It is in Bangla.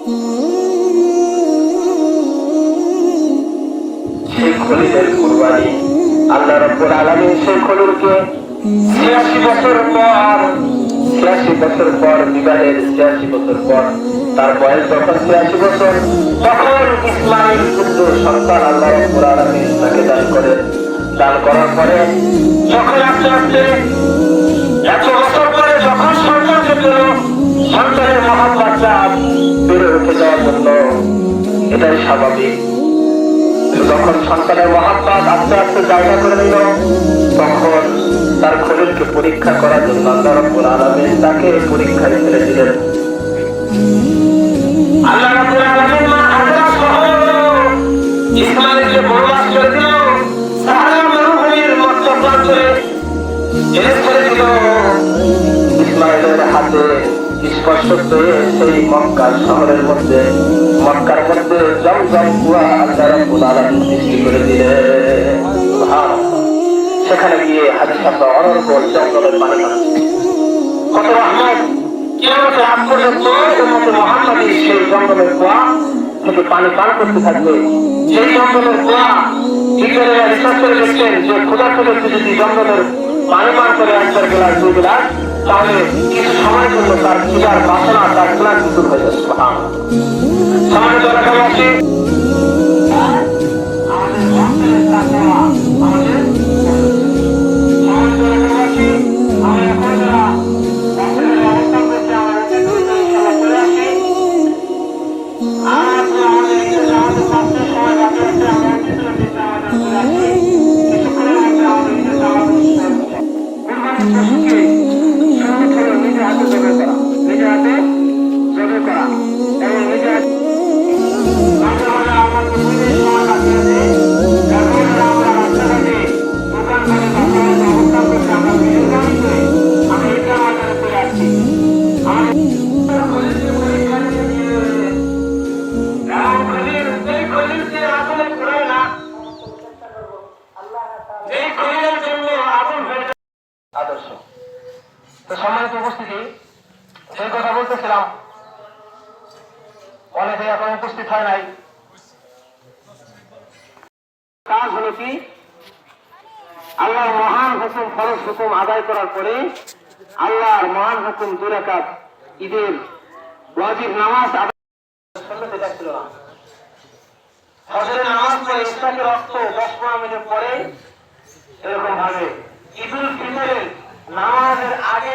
সেই খলিলের কুরবানি। আল্লাহ রব্বুল বছর পর, ছিয়াশি বছর পর বিবাহের ছিয়াশি বছর পর তার বয়স যখন ছিয়াশি বছর, তখন ইসলামের সন্তান আল্লাহ রব্বুল আলামিন তাকে দান করেন দান করার পরে যখন আস্তে আস্তে এত বছর জন্য এটাই স্বাভাবিক। যখন সন্তানের মহাত্মাত আস্তে আস্তে জায়গা করে নিল, তখন তার খলিলকে পরীক্ষা করার জন্য আল্লাহ রব্বুল আলামিন তাকে পরীক্ষায় ফেলে দিলেন। আল্লাহ রব্বুল আলামিন মা হাজরা সহ ইসমাইলকে বনবাস করে দিল, সাহারা মরুভূমির মধ্য প্রান্তরে জেলে ছেড়ে দিল ইসমাইলের হাতে স্পর্শ পেয়ে সেই মক্কার শহরের মধ্যে মক্কার মধ্যে জমজম কুয়া আল্লাহ রাব্বুল আলামিন সৃষ্টি করে সুবহানাল্লাহ। সেখানে গিয়ে হাজির সাহেব অনর্গল জঙ্গলের পানি পাচ্ছে কত রহমত কিয়ামতের আগ পর্যন্ত উম্মতে মুহাম্মাদী সেই জঙ্গলের কুয়া থেকে পানি পান করতে থাকবে সেই জঙ্গলের কুয়া বিজ্ঞানীরা রিসার্চ করে দেখছেন চার দুই গ্লাস তাহলে কিছু সময়ের জন্য তার পূজার বাসনা তার ক্লান্তি দূর হয়ে যাচ্ছে সুবহানাল্লাহ। সম্মানিত তো সম্মানিত উপস্থিতি সেই কথা বলতেছিলাম। অনেকে এখন উপস্থিত হয় নাই। কাজ হলো কি? আল্লাহর মহান হুকুম, ফরজ হুকুম আদায় করার পরে আল্লাহর মহান হুকুম দুরাকাত ঈদের ওয়াজিব নামাজ আদায় যাচ্ছিল না নামাজ ইসলামের রক্ত দশ পনেরো মিনিট পরে এরকম ভাবে ঈদুল ফিতরের নামাজের আগে